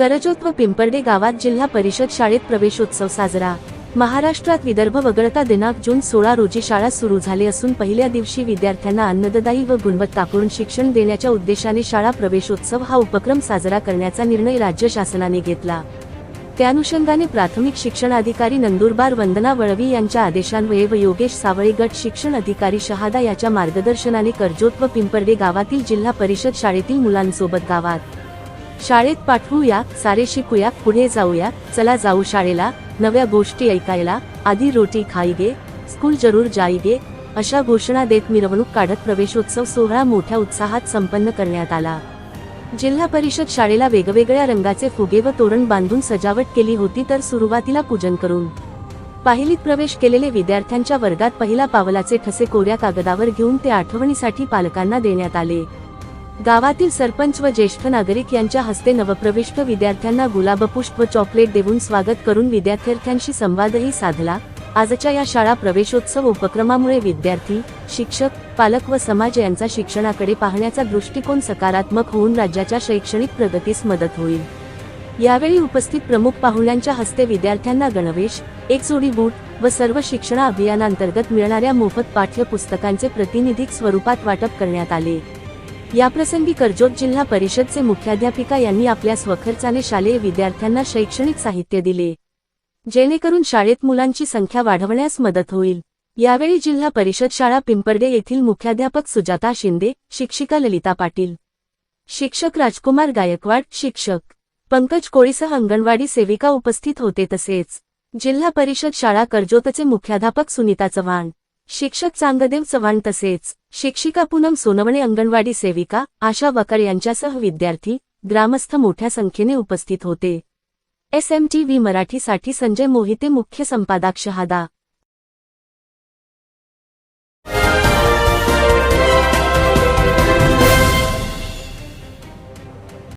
करजोत व पिंपर्डे गावात जिल्हा परिषद शाळेत प्रवेशोत्सव साजरा. महाराष्ट्रात विदर्भ वगळता दिनांक जून सोळा रोजी शाळा सुरू झाली असून पहिल्या दिवशी विद्यार्थ्यांना अन्नदायी व गुणवत्तापूर्ण शिक्षण देण्याच्या उद्देशाने शाळा प्रवेशोत्सव हा उपक्रम साजरा करण्याचा निर्णय राज्य शासनाने घेतला. त्यानुषंगाने प्राथमिक शिक्षण अधिकारी नंदुरबार वंदना वळवी यांच्या आदेशान्वये व योगेश सावळे गट शिक्षण अधिकारी शहादा याच्या मार्गदर्शनाने कर्जोत व पिंपर्डे गावातील जिल्हा परिषद शाळेतील मुलांसोबत गावात शाळेत पाठवूया सारे शिकूया पुढे जाऊया चला जाऊ शाळेला नव्या गोष्टी ऐकायला आधी रोटी खाईगे स्कूल जरूर जाईगे अशा घोषणा देत मिरवणूक काढत प्रवेशोत्सव सोहळा मोठ्या उत्साहात संपन्न करण्यात आला. जिल्हा परिषद शाळेला वेगवेगळ्या रंगाचे फुगे व तोरण बांधून सजावट केली होती तर सुरुवातीला पूजन करून. पहिलीत प्रवेश केलेले विद्यार्थ्यांच्या वर्गात पहिला पावलाचे ठसे कोऱ्या कागदावर घेऊन ते आठवणीसाठी पालकांना देण्यात आले. गावातील सरपंच व ज्येष्ठ नागरिक यांच्या हस्ते नवप्रविष्ट विद्यार्थ्यांना गुलाबपुष्प व चॉकलेट देऊन स्वागत करून विद्यार्थ्यांशी संवादही साधला. आजच्या या शाळा प्रवेशोत्सव उपक्रमामुळे विद्यार्थी शिक्षक पालक व समाज यांचा शिक्षणाकडे पाहण्याचा दृष्टिकोन सकारात्मक होऊन राज्याच्या शैक्षणिक प्रगतीस मदत होईल. यावेळी उपस्थित प्रमुख पाहुण्यांच्या हस्ते विद्यार्थ्यांना गणवेश एक जोडी बूट व सर्व शिक्षण अभियानांतर्गत मिळणाऱ्या मोफत पाठ्यपुस्तकांचे प्रातिनिधिक स्वरूपात वाटप करण्यात आले. याप्रसंगी कर्जोत जिल्हा परिषदचे मुख्याध्यापिका यांनी आपल्या स्वखर्चाने शालेय विद्यार्थ्यांना शैक्षणिक साहित्य दिले. जेणेकरून शाळेत मुलांची संख्या वाढवण्यास मदत होईल. यावेळी जिल्हा परिषद शाळा पिंपर्डे येथील मुख्याध्यापक सुजाता शिंदे शिक्षिका ललिता पाटील शिक्षक राजकुमार गायकवाड शिक्षक पंकज कोळीसह अंगणवाडी सेविका उपस्थित होते तसेच जिल्हा परिषद शाळा कर्जोतचे मुख्याध्यापक सुनीता चव्हाण शिक्षक चांगदेव चव्हाण तसेच शिक्षिका पूनम सोनवणे अंगणवाडी सेविका आशा वकर यांच्यासह विद्यार्थी ग्रामस्थ मोठ्या संख्येने उपस्थित होते. एस एम टी व्ही मराठीसाठी संजय मोहिते मुख्य संपादक शहादा.